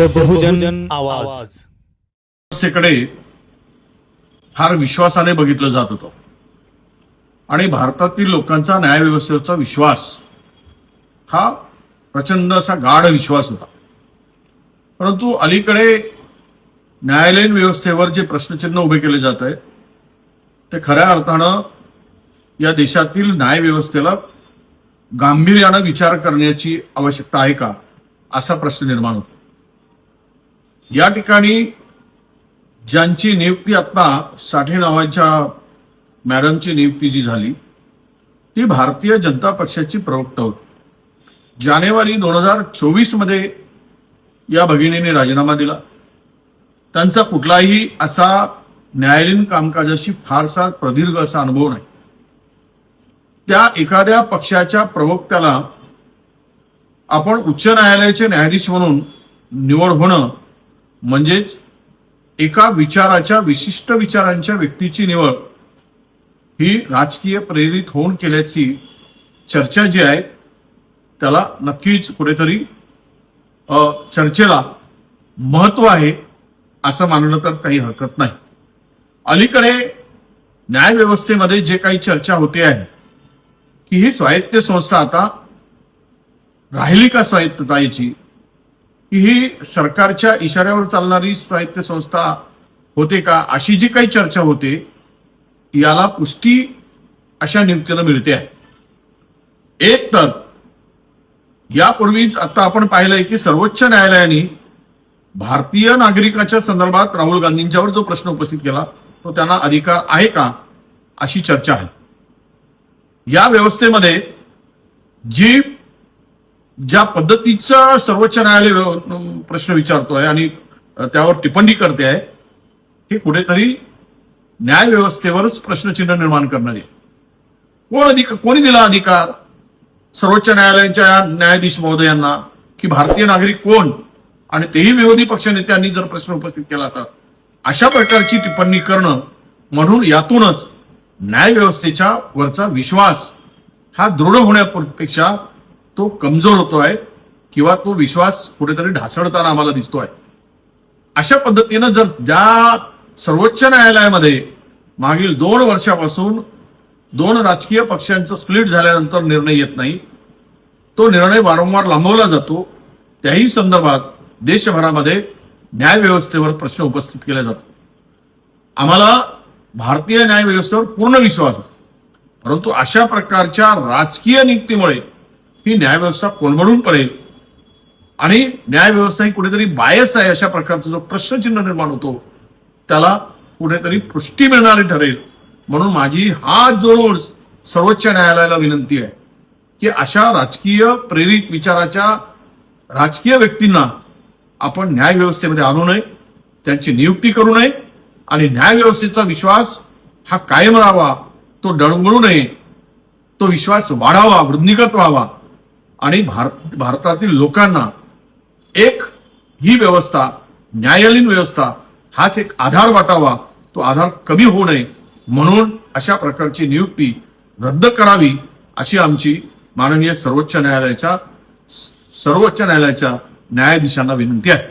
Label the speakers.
Speaker 1: बहुजन आवाज.
Speaker 2: व्यवस्थेकडे फार विश्वासाने बघितलं जात होतं. आणि भारतातील लोकांचा न्यायव्यवस्थेवरचा विश्वास हा प्रचंड असा गाढ विश्वास होता. परंतु अलीकडे न्यायालयीन व्यवस्थेवर जे प्रश्नचिन्ह उभे केले जात आहे ते खऱ्या अर्थानं या देशातील न्यायव्यवस्थेला गांभीर्यानं विचार करण्याची आवश्यकता आहे का असा प्रश्न निर्माण होतो. या ठिकाणी ज्यांची नियुक्ती आता साठे नावाच्या मॅडमची नियुक्ती जी झाली ती भारतीय जनता पक्षाची प्रवक्ता होती. जानेवारी दोन हजार चोवीसमध्ये या भगिनीने राजीनामा दिला. त्यांचा कुठलाही असा न्यायालयीन कामकाजाशी फारसा प्रदीर्घ असा अनुभव नाही. त्या एखाद्या पक्षाच्या प्रवक्त्याला आपण उच्च न्यायालयाचे न्यायाधीश म्हणून निवड होणं म्हणजेच एका विचाराच्या विशिष्ट विचारांच्या व्यक्तीची निवड ही राजकीय प्रेरित होऊन केल्याची चर्चा जी आहे त्याला नक्कीच कुठेतरी चर्चेला महत्त्व आहे असं मानणं तर काही हरकत नाही. अलीकडे न्यायव्यवस्थेमध्ये जे काही चर्चा होते आहे की ही स्वायत्त संस्था आता राहिली का स्वायत्तताची की ही सरकारच्या इशाऱ्यावर चालणारी स्वायत्त संस्था होते का? अशी जी काही चर्चा होते याला पुष्टी अशा नियुक्तीनं मिळते आहे. एक तर यापूर्वीच आता आपण पाहिलंय की सर्वोच्च न्यायालयाने भारतीय नागरिकाच्या संदर्भात राहुल गांधींच्यावर जो प्रश्न उपस्थित केला तो त्यांना अधिकार आहे का अशी चर्चा आहे. या व्यवस्थेमध्ये जी ज्या पद्धतीचा सर्वोच्च न्यायालय प्रश्न विचारतोय आणि त्यावर टिप्पणी करते आहे हे कुठेतरी न्याय व्यवस्थेवरच प्रश्नचिन्ह निर्माण करणारे कोण अधिकार कोणी दिला अधिकार? सर्वोच्च न्यायालयाच्या न्यायाधीश महोदयांना? की भारतीय नागरिक कोण? आणि तेही विरोधी पक्षनेत्यांनी जर प्रश्न उपस्थित केला तर? अशा प्रकारची टिप्पणी करणं म्हणून यातूनच न्याय व्यवस्थेच्या वरचा विश्वास हा दृढ होण्यापेक्षा तो कमजोर होतोय किंवा तो विश्वास कुठेतरी ढासळताना आम्हाला दिसतोय. अशा पद्धतीनं जर ज्या सर्वोच्च न्यायालयामध्ये मागील दोन वर्षापासून दोन राजकीय पक्षांचं स्प्लिट झाल्यानंतर निर्णय येत नाही तो निर्णय वारंवार लांबवला जातो त्याही संदर्भात देशभरामध्ये न्यायव्यवस्थेवर प्रश्न उपस्थित केला जातो. आम्हाला भारतीय न्यायव्यवस्थेवर पूर्ण विश्वास आहे परंतु अशा प्रकारच्या राजकीय नियुक्तीमुळे ही न्यायव्यवस्था कोलमडून पडेल आणि न्यायव्यवस्था ही कुठेतरी बायस आहे अशा प्रकारचा जो प्रश्नचिन्ह निर्माण होतो त्याला कुठेतरी पुष्टी मिळणारी ठरेल. म्हणून माझी हात जोडून सर्वोच्च न्यायालयाला विनंती आहे की अशा राजकीय प्रेरित विचाराच्या राजकीय व्यक्तींना आपण न्यायव्यवस्थेमध्ये आणू नये त्यांची नियुक्ती करू नये आणि न्यायव्यवस्थेचा विश्वास हा कायम राहावा तो डळमळू नये तो विश्वास वाढावा वृद्धिगत व्हावा. आणि भारत भारतातील लोकांना एक ही व्यवस्था न्यायालयीन व्यवस्था हाच एक आधार वाटावा तो आधार कमी होऊ नये म्हणून अशा प्रकारची नियुक्ती रद्द करावी अशी आमची माननीय सर्वोच्च न्यायालयाच्या सर्वोच्च न्यायालयाच्या न्यायाधीशांना विनंती आहे.